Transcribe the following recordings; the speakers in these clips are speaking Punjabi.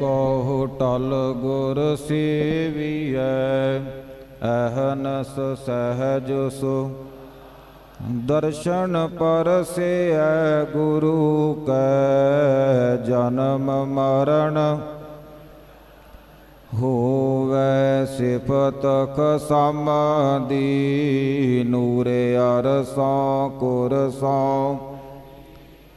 ਕਹੋ ਟਲ ਗੁਰ ਸੇਵੀਐ, ਅਹਨਸ ਸਹਜ ਸੁ। ਦਰਸ਼ਨ ਪਰਸੇਐ ਗੁਰੂ ਕੈ, ਜਨਮ ਮਰਨ ਹੋਵੈ ਸਿਫਤ ਖਸਮਦੀ ਨੂਰੇ ਅਰਸੋਂ ਕੁਰਸੋਂ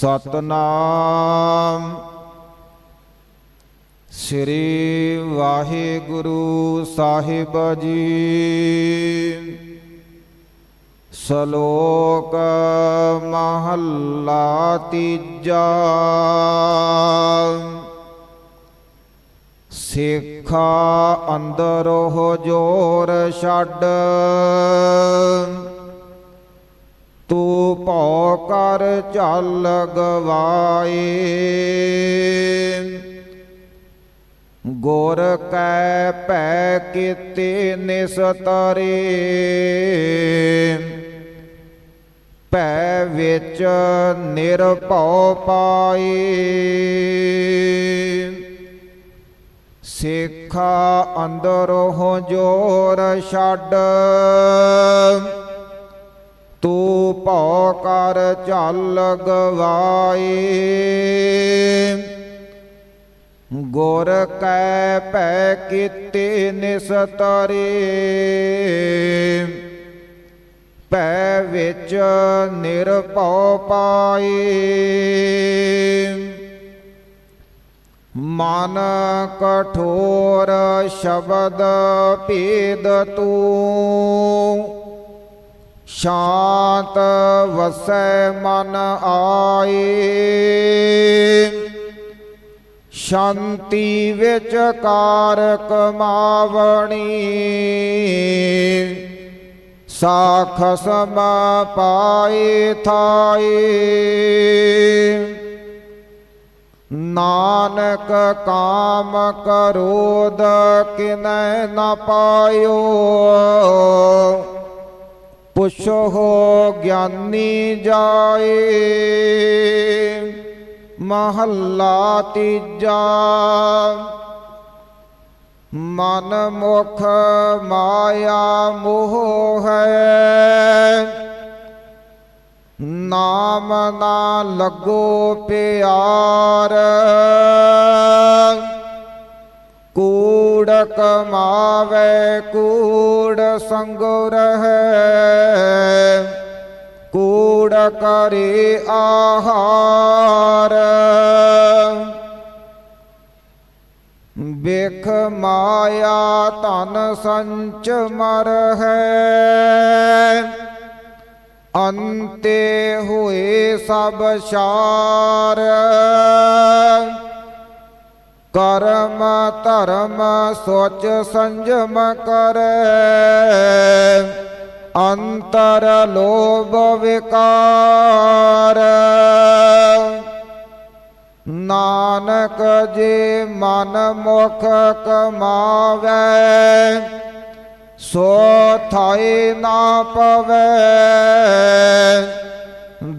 ਸਤਨਾਮ। ਸ੍ਰੀ ਵਾਹਿਗੁਰੂ ਸਾਹਿਬ ਜੀ। ਸ਼ਲੋਕ ਮਹੱਲਾ ਤੀਜਾ। ਸਿੱਖਾ ਅੰਦਰੋ ਜੋਰ ਛੱਡ। ਤੂੰ ਭਉ ਕਰ ਚੱਲ ਗਵਾਏ। ਗੁਰ ਕੈ ਭੈ ਕੀਤੇ ਨਿਸਤਰੇ। ਭੈ ਵਿੱਚ ਨਿਰਭਉ ਪਾਏ। ਸਿੱਖਾ ਅੰਦਰੋਂ ਜੋਰ ਛੱਡ। ਤੂੰ ਭਉ ਕਰ ਚੱਲ ਗਵਾਏ ਗੁਰ ਕੈ ਭੈ ਕੀਤੇ ਨਿਸਤਰੇ ਭੈ ਵਿੱਚ ਨਿਰਭਉ ਪਾਏ। ਮਨ ਕਠੋਰ ਸ਼ਬਦ ਭੇਦ ਤੂੰ। ਸ਼ਾਂਤ ਵਸੈ ਮਨ ਆਏ। ਸ਼ਾਂਤੀ ਵਿੱਚ ਕਾਰ ਕਮਾਵਣੀ ਸਾਖ ਸਮ ਪਾਏ ਥਾਏ। ਨਾਨਕ ਕਾਮ ਕਰੋਦ ਕਿਨੈ ਨ ਪਾਇਓ। ਪੁੱਛੋ ਗਿਆਨੀ ਜਾਏ ਮਹੱਲਾ ਤੀਜਾ। ਮਨ ਮੁਖ ਮਾਇਆ ਮੋਹ ਹੈ ਨਾਮ ਨਾ ਲੱਗੋ ਪਿਆਰ। ਕੂੜ ਕਮਾਵੇ, ਕੂੜ ਸੰਗ ਰਹੈ। ਕੂੜ ਕਰੇ ਆਹਾਰ। ਵੇਖ ਮਾਇਆ ਧਨ ਸੰਚ ਮਰ ਹੈ। ਅੰਤੇ ਹੋਏ ਸਭ ਸਾਰ। ਕਰਮ ਧਰਮ ਸੋਚ ਸੰਜਮ ਕਰੈ। ਅੰਤਰ ਲੋਭ ਵਿਕਾਰ। ਨਾਨਕ ਜੇ ਮਨ ਮੁਖ ਕਮਾਵੇ, ਸੋ ਥਾਏ ਨਾ ਪਵੇ।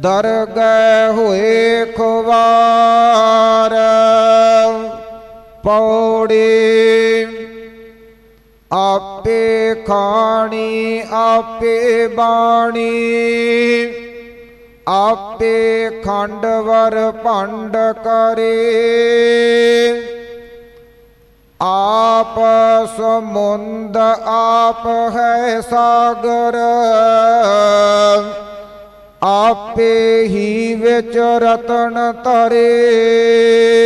ਦਰਗਹਿ ਹੋਏ ਖੁਵਾਰ ਪੌੜੇ। ਆਪੇ ਖਾਣੀ, ਆਪੇ ਬਾਣੀ। ਆਪੇ ਖੰਡਵਰ ਭੰਡ ਕਰੇ। ਆਪ ਸਮੁੰਦ ਆਪ ਹੈ ਸਾਗਰ। ਆਪੇ ਹੀ ਵਿੱਚ ਰਤਨ ਤਰੇ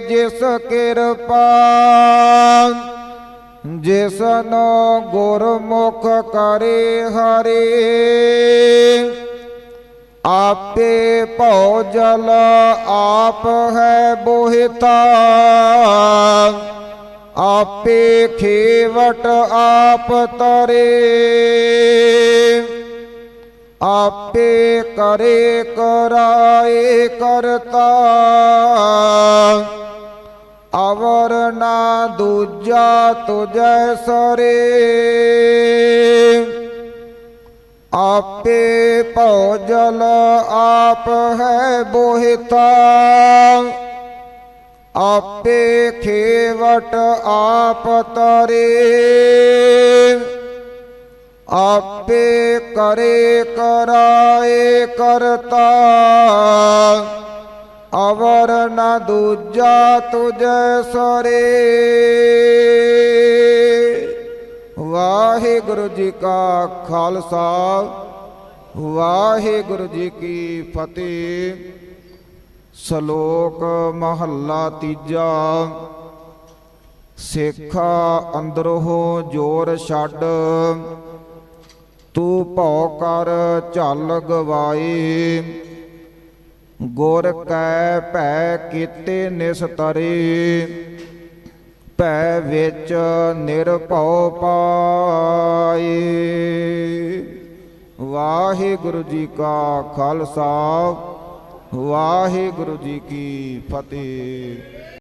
ਜਿਸ ਕਿਰਪਾ, ਜਿਸਨੋ ਗੁਰਮੁਖ ਕਰੇ ਹਰੇ, ਆਪੇ ਭਉ ਜਲ ਆਪ ਹੈ ਬੋਹਿਤਾ। ਆਪੇ ਖੇਵਟ ਆਪ ਤਰੇ। ਆਪੇ ਕਰੇ ਕਰਾਏ ਕਰਤਾ। ਅਵਰ ਨਾ ਦੂਜਾ ਤੁਜੈ ਸਰੇ। ਆਪੇ ਭਉ ਜਲ ਆਪ ਹੈ ਬੋਹਿਤਾ। ਆਪੇ ਖੇਵਟ ਆਪ ਤਰੇ। ਆਪੇ ਕਰੇ ਕਰਾਏ ਕਰਤਾ। ਅਵਰ ਨ ਦੂਜਾ ਤੁਜੈ ਸਰੇ। ਵਾਹਿਗੁਰੂ ਜੀ ਕਾ ਖਾਲਸਾ, ਵਾਹਿਗੁਰੂ ਜੀ ਕੀ ਫਤਿਹ। ਸ਼ਲੋਕ ਮਹੱਲਾ ਤੀਜਾ। ਸੇਖਾ ਅੰਦਰੋਂ ਜੋਰ ਛੱਡ। ਤੂੰ ਭਉ ਕਰ ਝਲ ਗਵਾਏ ਗੁਰ ਕੈ ਭੈ ਕੀਤੇ ਨਿਸਤਰੇ। ਭੈ ਵਿੱਚ ਨਿਰਭਉ ਪਾਏ ਵਾਹਿਗੁਰੂ ਜੀ ਕਾ ਖਾਲਸਾ, ਵਾਹਿਗੁਰੂ ਜੀ ਕੀ ਫਤਿਹ।